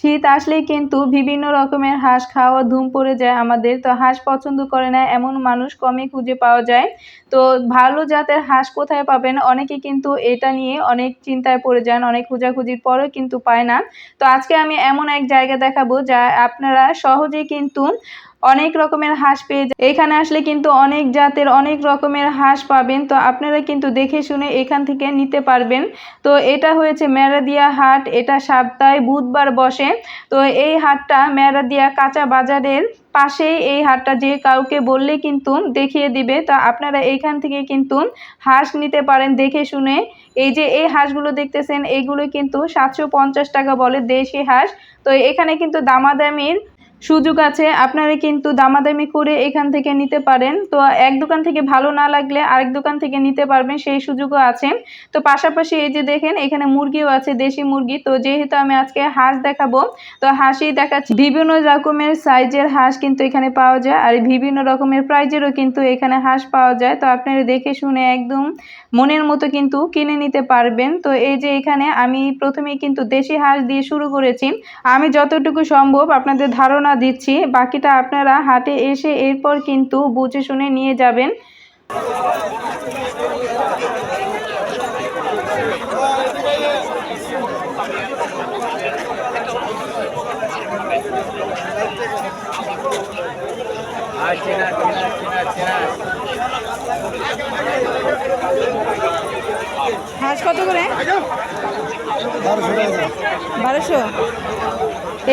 শীত আসলেই কিন্তু বিভিন্ন রকমের হাঁস খাওয়া ধুম পড়ে যায় আমাদের, তো হাঁস পছন্দ করে না, এমন মানুষ কমই খুঁজে পাওয়া যায়। তো ভালো জাতের হাঁস কোথায় পাবেন? অনেকে কিন্তু এটা নিয়ে অনেক চিন্তায় পড়ে যান, অনেক খোঁজাখুঁজির পরেও কিন্তু পায় না। তো আজকে আমি এমন এক জায়গা দেখাবো যা আপনারা সহজেই কিন্তু অনেক রকমের হাঁস পেয়ে এখানে আসলে কিন্তু অনেক জাতের অনেক রকমের হাঁস পাবেন। তো আপনারা কিন্তু দেখে শুনে এখান থেকে নিতে পারবেন। তো এটা হয়েছে মেরাদিয়া হাট। এটা সপ্তাহে বুধবার বসে। তো এই হাটটা মেরাদিয়া কাঁচা বাজারের পাশেই এই হাটটা যে কাউকে বললে কিন্তু দেখিয়ে দিবে। তো আপনারা এইখান থেকে কিন্তু হাঁস নিতে পারেন দেখে শুনে। এই যে এই হাঁসগুলো দেখতেছেন এইগুলো কিন্তু সাতশো পঞ্চাশ টাকা বলে দেশি হাঁস। তো এখানে কিন্তু দামাদামির সুযোগ আছে, আপনারা কিন্তু দামাদামি করে এখান থেকে নিতে পারেন। তো এক দোকান থেকে ভালো না লাগলে আরেক দোকান থেকে নিতে পারবেন, সেই সুযোগও আছে। তো পাশাপাশি এই যে দেখেন, এখানে মুরগিও আছে, দেশি মুরগি। তো যেহেতু আমি আজকে হাঁস দেখাবো, তো হাঁসই দেখাচ্ছি। বিভিন্ন রকমের সাইজের হাঁস কিন্তু এখানে পাওয়া যায়, আর বিভিন্ন রকমের প্রাইজেরও কিন্তু এখানে হাঁস পাওয়া যায়। তো আপনারা দেখে শুনে একদম মনের মতো কিন্তু কিনে নিতে পারবেন। তো এই যে এখানে আমি প্রথমেই কিন্তু দেশি হাঁস দিয়ে শুরু করেছি। আমি যতটুকু সম্ভব আপনাদের ধারণা দিচ্ছি বাকিটা আপনারা হাটে এসে এরপর কিন্তু বুঝে শুনে নিয়ে যাবেন। হাঁস কত করে? বারোশো।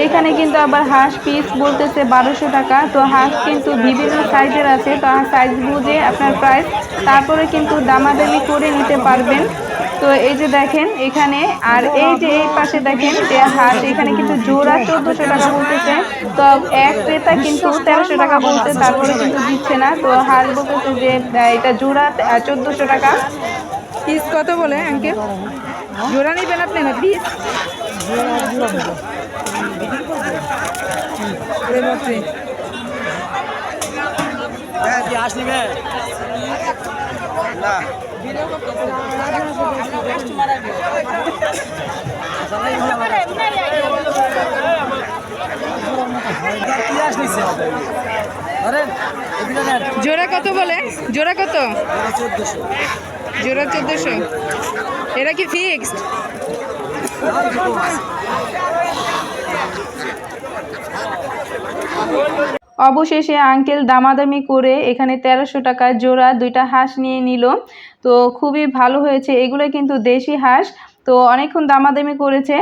এইখানে কিন্তু আবার হাঁস পিস বলতেছে বারোশো টাকা। তো হাঁস কিন্তু বিভিন্ন সাইজের আছে। তো সাইজ বুঝে আপনার প্রাইস তারপরে কিন্তু দামাদামি করে নিতে পারবেন। তো এই যে দেখেন, এখানে আর এই যে এই পাশে দেখেন, যে হাঁস এখানে কিন্তু জোড়া চোদ্দোশো টাকা বলতেছে। তো এক ক্রেতা কিন্তু তেরোশো টাকা বলতে তারপরে কিন্তু দিচ্ছে না। তো হাঁস বলতেছে যে এটা জোড়া চোদ্দোশো টাকা। পিস কত বলে আঙ্কেল জোড়া নেবেন আপনি না পিস জোড়া কত বলে? জোড়া কত? জোড়া চোদ্দশো। এটা কি ফিক্সড অবশেষে আঙ্কেল দামাদামি করে এখানে তেরোশো টাকা জোড়া দুইটা হাঁস নিয়ে নিল। তো খুবই ভালো হয়েছে। এগুলো কিন্তু দেশি হাঁস। তো অনেকক্ষণ দামাদামি করেছে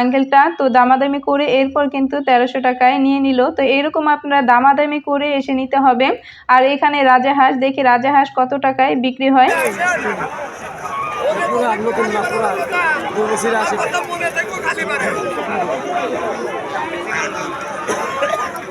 আঙ্কেলটা তো দামাদামি করে এরপর কিন্তু তেরোশো টাকায় নিয়ে নিল। তো এরকম আপনারা দামাদামি করে এসে নিতে হবে। আর এখানে রাজা হাঁস দেখি রাজা হাঁস কত টাকায় বিক্রি হয়।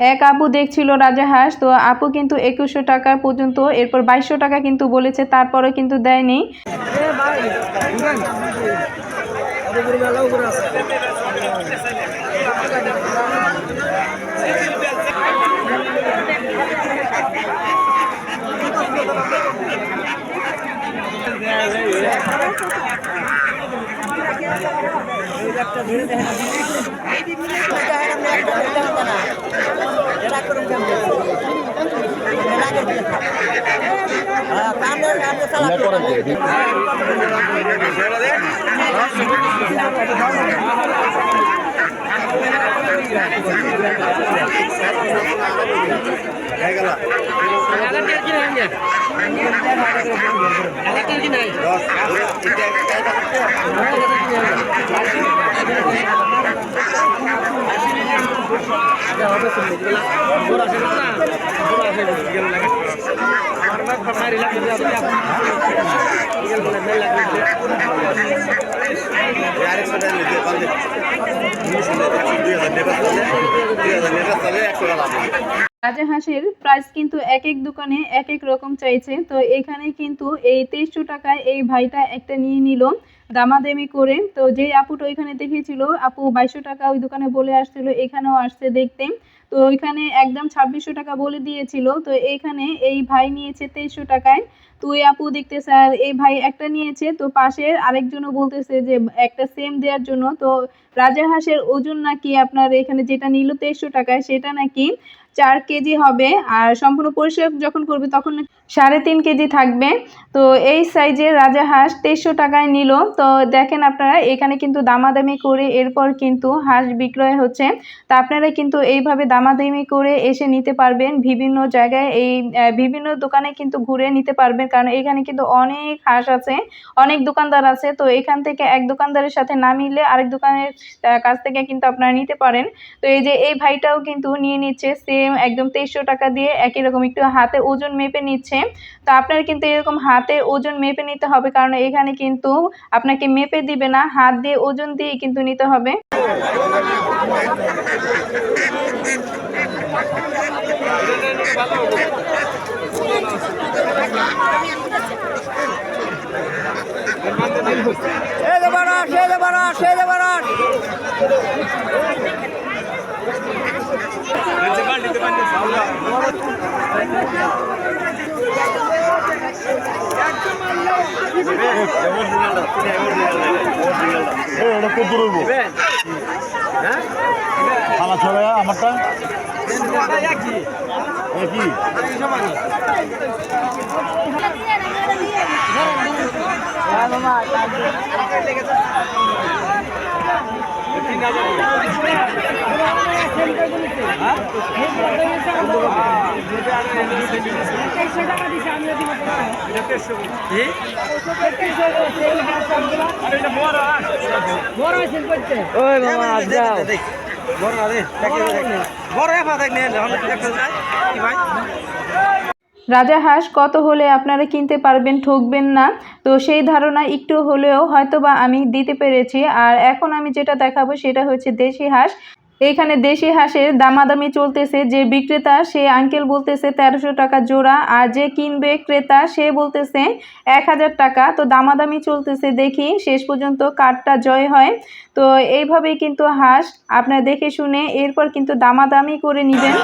এক আপু দেখছিল রাজাহাঁস তো আপু কিন্তু একুশশো টাকা পর্যন্ত এরপর বাইশশো টাকা কিন্তু বলেছে তারপরে কিন্তু দেয়নি। নাই রাজাহাঁসের প্রাইস কিন্তু এক এক দোকানে এক এক রকম চাইছে। তো এখানে কিন্তু এই তেইশশো টাকায় এই ভাইটা একটা নিয়ে নিল। দামাদামি করে, তো যে আপুটা ওইখানে দেখেছিল, আপু বাইশশো টাকা ওই দোকানে বলে আসছিল, এখানেও আসছে দেখতে। তো ওইখানে একদম ছাব্বিশশো টাকা বলে দিয়েছিল, তো এইখানে এই ভাই নিয়েছে তেইশশো টাকায়। তো ওই আপু দেখতে, স্যার, এই ভাই একটা নিয়েছে। তো পাশের আরেকজনও বলতেছে যে, একটা সেম দেওয়ার জন্য। তো রাজা হাঁসের ওজন নাকি আপনার এখানে যেটা নিল তেইশশো টাকায়, সেটা নাকি চার কেজি হবে। আর সম্পূর্ণ পরিষ্কার যখন করবে তখন নাকি সাড়ে তিন কেজি থাকবে। তো এই সাইজের রাজা হাঁস তেইশশো টাকায় নিল। তো দেখেন আপনারা, এখানে কিন্তু দামাদামি করে এরপর কিন্তু হাঁস বিক্রয় হচ্ছে। তা আপনারা কিন্তু এইভাবে দামাদামি করে এসে নিতে পারবেন। বিভিন্ন জায়গায় এই বিভিন্ন দোকানে কিন্তু ঘুরে নিতে পারবেন। কারণ এখানে কিন্তু অনেক হাঁস আছে, অনেক দোকানদার আছে। তো এখান থেকে এক দোকানদারের সাথে না মিললে আরেক দোকানের কাছ থেকে কিন্তু আপনারা নিতে পারেন। তো এই যে, এই ভাইটাও কিন্তু নিয়ে নিচ্ছে। সেম একদম তেইশশো টাকা দিয়ে একই রকম একটু হাতে ওজন মেপে নিচ্ছে। তো আপনার কিন্তু এরকম হাতে ওজন মেপে নিতে হবে কারণ এখানে কিন্তু আপনাকে মেপে দিবে না হাত দিয়ে ওজন দিয়ে কিন্তু নিতে হবে। যে বারাস এই যে বারাস এই যে বারাস এটা কত দূর হইব খালা ছড়া আমারটা এ কি ওই মামা আজ হাঁস, কত হলে আপনারা কিনতে পারবেন, ঠকবেন না? তো সেই ধারণা একটু হলেও হয়তোবা আমি দিতে পেরেছি। আর এখন আমি যেটা দেখাবো সেটা হচ্ছে দেশি হাঁস। এইখানে দেশি হাঁসের দামাদামি চলতেছে। যে বিক্রেতা, সে আঙ্কেল বলতেছে, তেরোশো টাকা জোড়া। আর যে কিনবে ক্রেতা, সে বলতেছে, এক হাজার টাকা। তো দামাদামি চলতেছে দেখি, শেষ পর্যন্ত কার্ডটা জয় হয়। তো এইভাবেই কিন্তু হাঁস, আপনার দেখে শুনে এরপর কিন্তু দামাদামি করে নেবেন।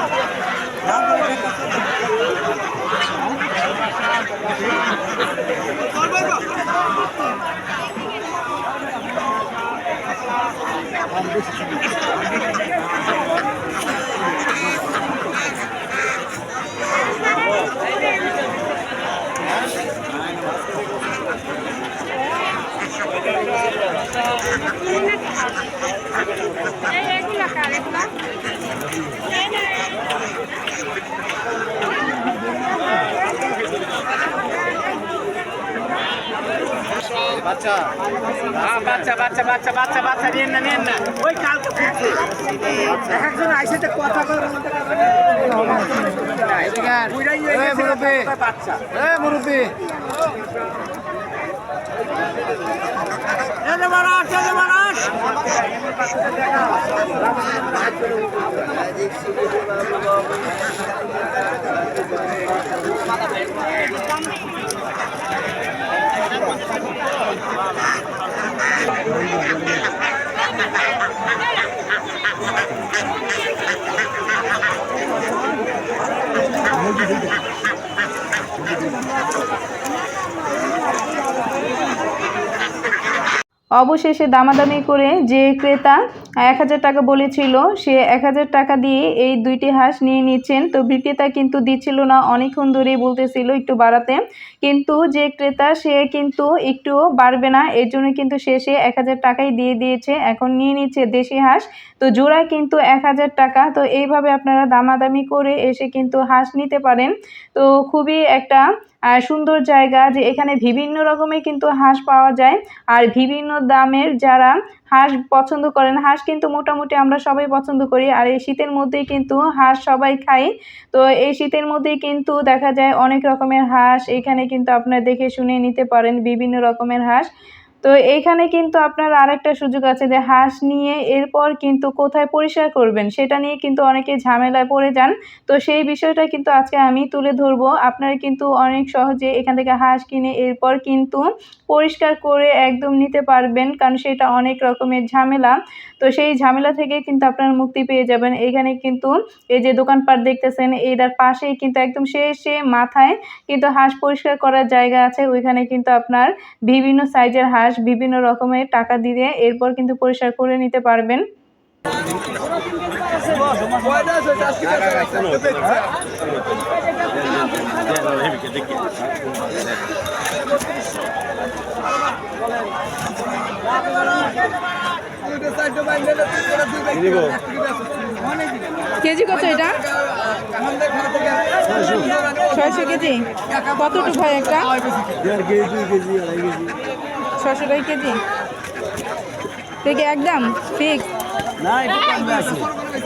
বাচ্চা। বাচ্চা বাচ্চা বাচ্চা বাচ্চা বাচ্চা নিয়েন না নিয়েন না। ওই কালকে ফিরছে। এক একজন আইসে তো কথা কয় বাচ্চা। এ মুরব্বী। অবশেষে দামাদামি করে যে ক্রেতা এক হাজার টাকা বলেছিল, সে এক হাজার টাকা দিয়ে এই দুইটি হাঁস নিয়ে নিচ্ছেন। তো বিক্রেতা কিন্তু দিচ্ছিল না, অনেকক্ষণ ধরেই বলতেছিল একটু বাড়াতে। কিন্তু যে ক্রেতা, সে কিন্তু একটু বাড়বে না, এর জন্য কিন্তু শেষে এক হাজার টাকাই দিয়ে দিয়েছে, এখন নিয়ে নিচ্ছে দেশি হাঁস। তো জোড়া কিন্তু এক হাজার টাকা, তো এইভাবে আপনারা দামাদামি করে এসে কিন্তু হাঁস নিতে পারেন। তো খুবই একটা সুন্দর জায়গা যে এখানে বিভিন্ন রকমের কিন্তু হাঁস পাওয়া যায়। আর বিভিন্ন দামের যারা হাঁস পছন্দ করেন, হাঁস কিন্তু মোটামুটি আমরা সবাই পছন্দ করি। আর এই শীতের মধ্যেই কিন্তু হাঁস সবাই খাই তো এই শীতের মধ্যেই কিন্তু দেখা যায় অনেক রকমের হাঁস এখানে কিন্তু আপনারা দেখে শুনে নিতে পারেন বিভিন্ন রকমের হাঁস। তো এইখানে কিন্তু আপনার আরেকটা সুযোগ আছে যে হাঁস নিয়ে এরপর কিন্তু কোথায় পরিষ্কার করবেন, সেটা নিয়ে কিন্তু অনেকে ঝামেলায় পড়ে যান। তো সেই বিষয়টা কিন্তু আজকে আমি তুলে ধরবো। আপনারা কিন্তু অনেক সহজে এখান থেকে হাঁস কিনে এরপর কিন্তু পরিষ্কার করে একদম নিতে পারবেন, কারণ সেটা অনেক রকমের ঝামেলা। তো সেই ঝামেলা থেকে কিন্তু আপনারা মুক্তি পেয়ে যাবেন। এখানে কিন্তু এই যে দোকানপাট দেখতেছেন এটার পাশেই কিন্তু একদম শেষে মাথায় কিন্তু হাঁস পরিষ্কার করার জায়গা আছে। ওইখানে কিন্তু আপনার বিভিন্ন সাইজের হাঁস বিভিন্ন রকমের টাকা দিয়ে এরপর কিন্তু পরিষ্কার করে নিতে পারবেন। কেজি কত এটা? ছয়শো কেজি। কতটুকু হয় একটা? ছশো টাকা কেজি। থেকে একদম ফিক্স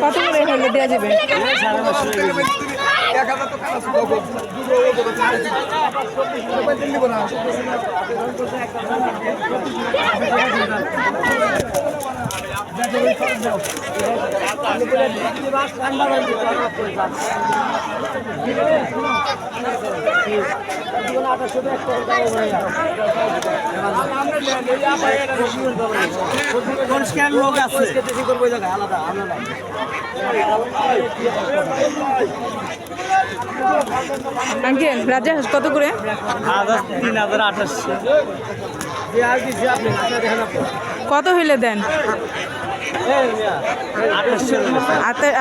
কত করে হলে দেওয়া যাবে? লোক আছে আঙ্কেল রাজা হাঁস কত করে? তিন হাজার আঠাশশো কত হইলে দেন?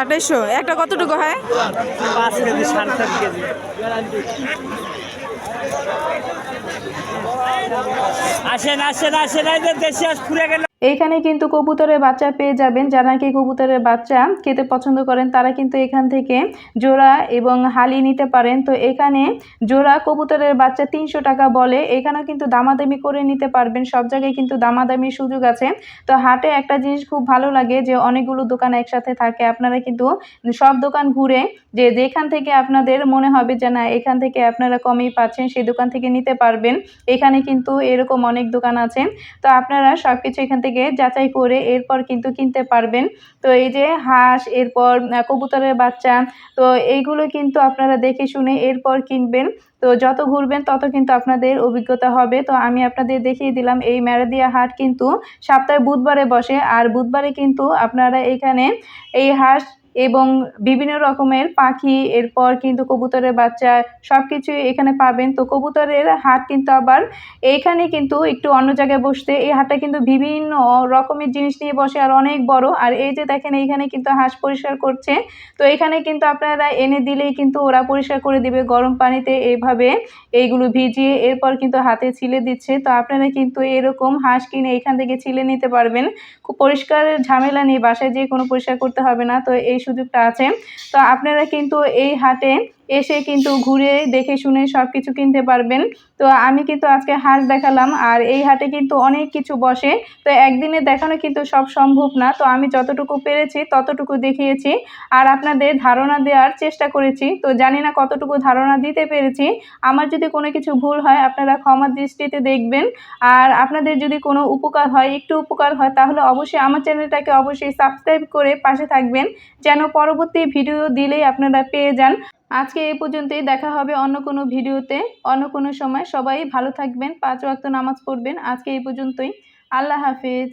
আঠাইশশো একটা কতটুকু হয়? পাঁচ কেজি সাড়ে কেজি। আসেন আসেন আসেন দেশি হাঁস ফুরে গেল। এইখানে কিন্তু কবুতরের বাচ্চা পেয়ে যাবেন। যারা নাকি কবুতরের বাচ্চা খেতে পছন্দ করেন, তারা কিন্তু এখান থেকে জোড়া এবং হালি নিতে পারেন। তো এখানে জোড়া কবুতরের বাচ্চা তিনশো টাকা বলে। এখানেও কিন্তু দামাদামি করে নিতে পারবেন। সব জায়গায় কিন্তু দামাদামির সুযোগ আছে। তো হাটে একটা জিনিস খুব ভালো লাগে যে, অনেকগুলো দোকান একসাথে থাকে। আপনারা কিন্তু সব দোকান ঘুরে যে, যেখান থেকে আপনাদের মনে হবে যে, না, এখান থেকে আপনারা কমেই পাচ্ছেন, সেই দোকান থেকে নিতে পারবেন। এখানে কিন্তু এরকম অনেক দোকান আছে। তো আপনারা সব কিছু এখান থেকে যাচাই করে এরপর কিন্তু কিনতে পারবেন। তো এই যে হাঁস, এরপর কবুতরের বাচ্চা, তো এইগুলো কিন্তু আপনারা দেখে শুনে এরপর কিনবেন। তো যত ঘুরবেন তত কিন্তু আপনাদের অভিজ্ঞতা হবে। তো আমি আপনাদের দেখিয়ে দিলাম এই ম্যারাদিয়া হাট কিন্তু সপ্তাহে বুধবারে বসে। আর বুধবারে কিন্তু আপনারা এখানে এই হাঁস এবং বিভিন্ন রকমের পাখি, এরপর কিন্তু কবুতরের বাচ্চা সব কিছুই এখানে পাবেন। তো কবুতরের হাট কিন্তু আবার এইখানে কিন্তু একটু অন্য জায়গায় বসতে, এই হাটটা কিন্তু বিভিন্ন রকমের জিনিস নিয়ে বসে আর অনেক বড়। আর এই যে দেখেন, এইখানে কিন্তু হাঁস পরিষ্কার করছে। তো এখানে কিন্তু আপনারা এনে দিলেই কিন্তু ওরা পরিষ্কার করে দিবে গরম পানিতে এইভাবে এইগুলো ভিজিয়ে, এরপর কিন্তু হাতে ছিলে দিচ্ছে। তো আপনারা কিন্তু এরকম হাঁস কিনে এখান থেকে ছিলে নিতে পারবেন। খুব পরিষ্কারের ঝামেলা নেই, বাসায় যে কোনো পরিষ্কার করতে হবে না। তো এই সুযোগটা আছে। তো আপনারা কিন্তু এই হাটে এসে কিন্তু ঘুরে দেখে শুনে সব কিছু কিনতে পারবেন। তো আমি কিন্তু আজকে হাঁস দেখালাম আর এই হাটে কিন্তু অনেক কিছু বসে। তো একদিনে দেখানো কিন্তু সব সম্ভব না। তো আমি যতটুকু পেরেছি ততটুকু দেখিয়েছি আর আপনাদের ধারণা দেওয়ার চেষ্টা করেছি। তো জানি না কতটুকু ধারণা দিতে পেরেছি। আমার যদি কোনো কিছু ভুল হয় আপনারা ক্ষমা দৃষ্টিতে দেখবেন। আর আপনাদের যদি কোনো উপকার হয়, একটু উপকার হয়, তাহলে অবশ্যই আমার চ্যানেলটাকে অবশ্যই সাবস্ক্রাইব করে পাশে থাকবেন। যেন পরবর্তী ভিডিও দিলেই আপনারা পেয়ে যান। আজকে এই পর্যন্তই, দেখা হবে অন্য কোনো ভিডিওতে, অন্য কোনো সময়। সবাই ভালো থাকবেন, পাঁচ ওয়াক্ত নামাজ পড়বেন। আজকে এই পর্যন্তই। আল্লাহ হাফেজ।